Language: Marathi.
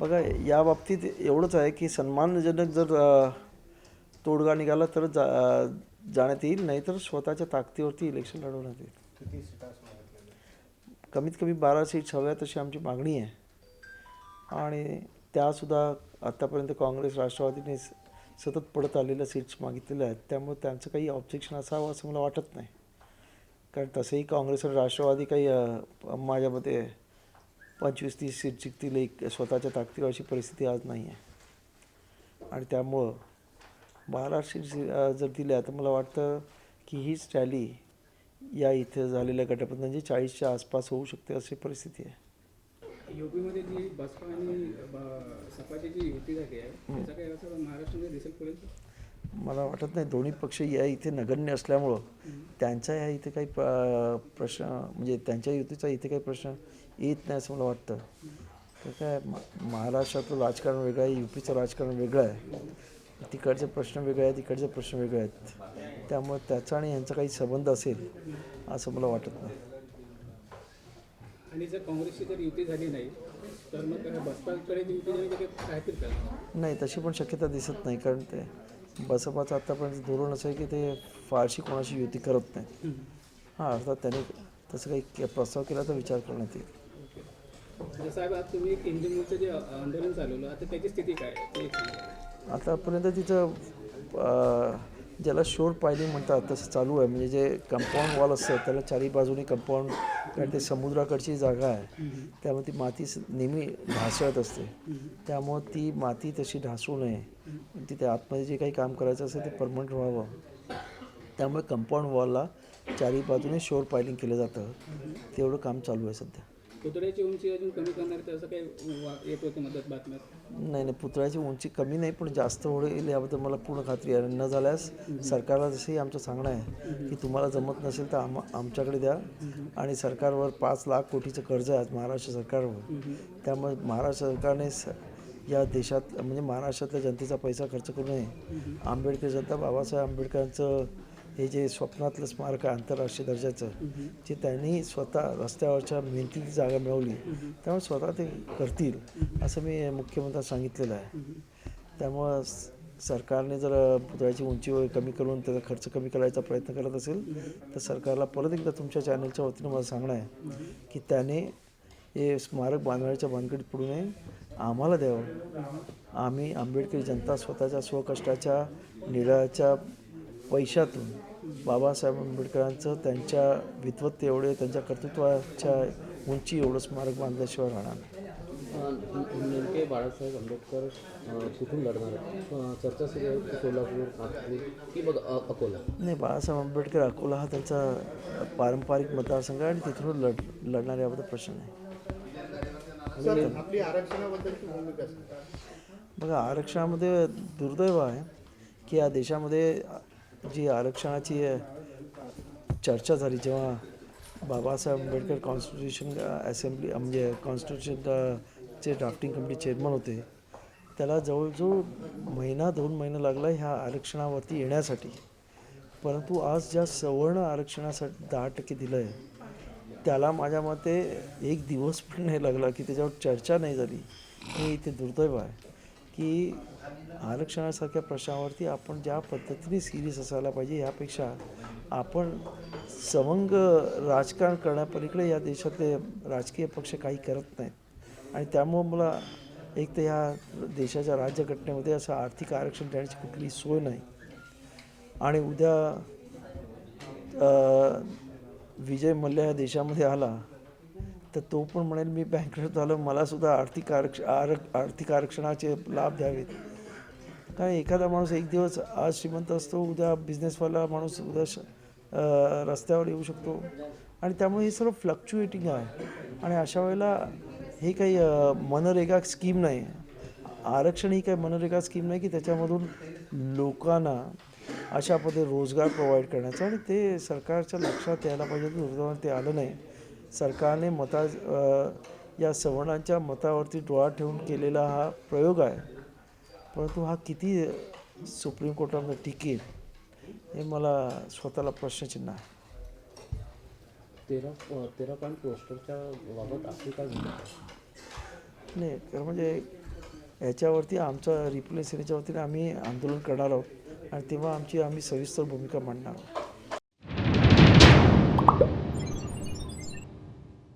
बघा या बाबतीत एवढंच आहे की सन्मानजनक जर तोडगा निघाला तर जा जाण्यात येईल नाहीतर स्वतःच्या ताकदीवरती इलेक्शन लढवण्यात येईल. कमीत कमी बारा सीट्स हव्या तशी आमची मागणी आहे. आणि त्यासुद्धा आत्तापर्यंत काँग्रेस राष्ट्रवादीने स- सतत पडत आलेल्या सीट्स मागितलेल्या आहेत. त्यामुळे त्यांचं काही ऑब्जेक्शन असावं असं मला वाटत नाही. कारण तसंही काँग्रेस आणि राष्ट्रवादी काही माझ्यामध्ये माझ्या मते पंचवीस तीस सीट जिंकतील एक स्वतःच्या ताकदीवर अशी परिस्थिती आज नाही आहे. आणि त्यामुळं बारा सीट्स अ, जर दिल्या तर मला वाटतं की हीच रॅली या इथे झालेल्या गटबंधनची चाळीसच्या आसपास होऊ शकते अशी परिस्थिती आहे. युपीमध्ये जी बसपा आणि सपाची जी युती झाली आहे त्याचा काही असं महाराष्ट्रामध्ये दिसेल मला वाटत नाही दोन्ही पक्ष या इथे नगण्य असल्यामुळं त्यांचा या इथे काही प्रश्न म्हणजे त्यांच्या युतीचा इथे काही प्रश्न येत नाही असं मला वाटतं. तर काय महाराष्ट्रातलं राजकारण वेगळं आहे युपीचं राजकारण वेगळं आहे. तिकडचे प्रश्न वेगळे आहेत तिकडचे प्रश्न वेगळे आहेत. त्यामुळे त्याचा आणि यांचा काही संबंध असेल असं मला वाटत नाही. आणि जर काँग्रेसची जर युती झाली नाही तर मग बसपाकडे युती झाली राहतील का नाही तशी पण शक्यता दिसत नाही कारण ते बसपाचं आत्तापर्यंत धोरण असं आहे की ते फारशी कोणाशी युती करत नाही हां अर्थात त्यांनी तसं काही के- प्रस्ताव केला तर विचार करण्यात येईल साहेब आज तुम्ही इंजिन मोर्चं जे आंदोलन चालवलं आता त्याची स्थिती काय आहे? ते एक सांगा. आतापर्यंत तिचं ज्याला शोर पायलिंग म्हणतात तसं चालू आहे. म्हणजे जे कंपाऊंड वॉल असतं त्याला चारी बाजूनी कंपाऊंड कारण ते समुद्राकडची जागा आहे. त्यामुळे ती माती स- नेहमी ढासळत असते. त्यामुळं ती माती तशी ढासू नये. तिथे आतमध्ये जे काही काम करायचं असेल ते परमनंट व्हावं. त्यामुळे कंपाऊंड वॉलला चारी बाजूने शोर पायलिंग केलं जातं. तेवढं काम चालू आहे सध्या. पुतळ्याची उंची अजून कमी करणार तर असं काही येत होतं मदत बातम्यात? नाही नाही पुतळ्याची उंची कमी नाही पण जास्त होईल याबद्दल मला पूर्ण खात्री आहे. न झाल्यास सरकारला जसंही आमचं सांगणं आहे की तुम्हाला जमत नसेल तर आम आमच्याकडे द्या. आणि सरकारवर पाच लाख कोटीचं कर्ज आहे आज महाराष्ट्र सरकारवर. त्यामुळे महाराष्ट्र सरकारने या देशात म्हणजे महाराष्ट्रातल्या जनतेचा पैसा खर्च करू नये. आंबेडकर जनता बाबासाहेब आंबेडकरांचं हे जे स्वप्नातलं स्मारक आहे आंतरराष्ट्रीय दर्जाचं जे त्यांनी स्वतः रस्त्यावरच्या मेहनतीची जागा मिळवली त्यामुळे स्वतः ते करतील असं मी मुख्यमंत्र्यांना सांगितलेलं आहे. त्यामुळं सरकारने जर पुतळ्याची उंची वगैरे कमी करून त्याचा खर्च कमी करायचा प्रयत्न करत असेल तर सरकारला परत एकदा तुमच्या चॅनलच्या वतीनं मला सांगणं आहे की त्याने हे स्मारक बांधण्याच्या भानगडीत पडू नये आम्हाला द्यावं. आम्ही आंबेडकरी जनता स्वतःच्या स्वकष्टाच्या निळाच्या पैशातून बाबासाहेब आंबेडकरांचं त्यांच्या विद्वत्ते एवढे त्यांच्या कर्तृत्वाच्या उंची एवढं स्मारक बांधल्याशिवाय राहणार नाही. नेमके बाळासाहेब आंबेडकर कुठून लढणार? चर्चा सुरू आहे की सोलापूर नागपूर की बघ अ- अकोला? नाही बाळासाहेब आंबेडकर अकोला हा त्यांचा पारंपरिक मतदारसंघ आहे आणि तिथून लढ लढणार याबद्दल प्रश्न नाही. बघा आरक्षणामध्ये दुर्दैव आहे की या देशामध्ये जी आरक्षणाची चर्चा झाली जेव्हा बाबासाहेब आंबेडकर कॉन्स्टिट्यूशन असेंब्ली म्हणजे कॉन्स्टिट्यूशन चे ड्राफ्टिंग कमिटी चेअरमन होते. त्याला जवळजवळ महिना दोन महिना लागला ह्या आरक्षणावरती येण्यासाठी. परंतु आज ज्या सवर्ण आरक्षणासाठी दहा टक्के दिलं आहे त्याला माझ्या मते एक दिवस पण नाही लागला की त्याच्यावर चर्चा नाही झाली. हे इथे दुर्दैव आहे. की आरक्षणासारख्या प्रश्नावरती आपण ज्या पद्धतीने सिरियस असायला पाहिजे यापेक्षा आपण समंग राजकारण करण्यापलीकडे या देशातले राजकीय पक्ष काही करत नाहीत. आणि त्यामुळं मला एक तर ह्या देशाच्या राज्यघटनेमध्ये असं आर्थिक आरक्षण देण्याची कुठली सोय नाही. आणि उद्या विजय मल्ल्या या देशामध्ये आला तर तो पण म्हणेल मी बँकरप्ट झालो मलासुद्धा आर्थिक आरक्ष आरक आर्थिक आरक्षणाचे लाभ द्यावेत. कारण एखादा माणूस एक दिवस आज श्रीमंत असतो उद्या बिझनेसवाला माणूस उद्या श रस्त्यावर येऊ शकतो. आणि त्यामुळे हे सर्व फ्लक्च्युएटिंग आहे. आणि अशा वेळेला हे काही मनरेगा स्कीम नाही. आरक्षण ही काही मनरेगा स्कीम नाही की त्याच्यामधून लोकांना अशा पद्धती रोजगार प्रोव्हाइड करण्याचा. आणि ते सरकारच्या लक्षात यायला पाहिजे दुर्दैवाने ते आलं नाही. सरकारने मता या सवर्णांच्या मतावरती डोळा ठेवून केलेला हा प्रयोग आहे. परंतु हा किती सुप्रीम कोर्टामध्ये टिकेल हे मला स्वतःला प्रश्नचिन्ह आहे. तेरा तेरा पॉईंट पोस्टरच्या बाबत आपली काय? नाही तर म्हणजे याच्यावरती आमचा रिप्लेस याच्यावरती आम्ही आंदोलन करणार आहोत आणि तेव्हा आमची आम्ही सविस्तर भूमिका मांडणार आहोत.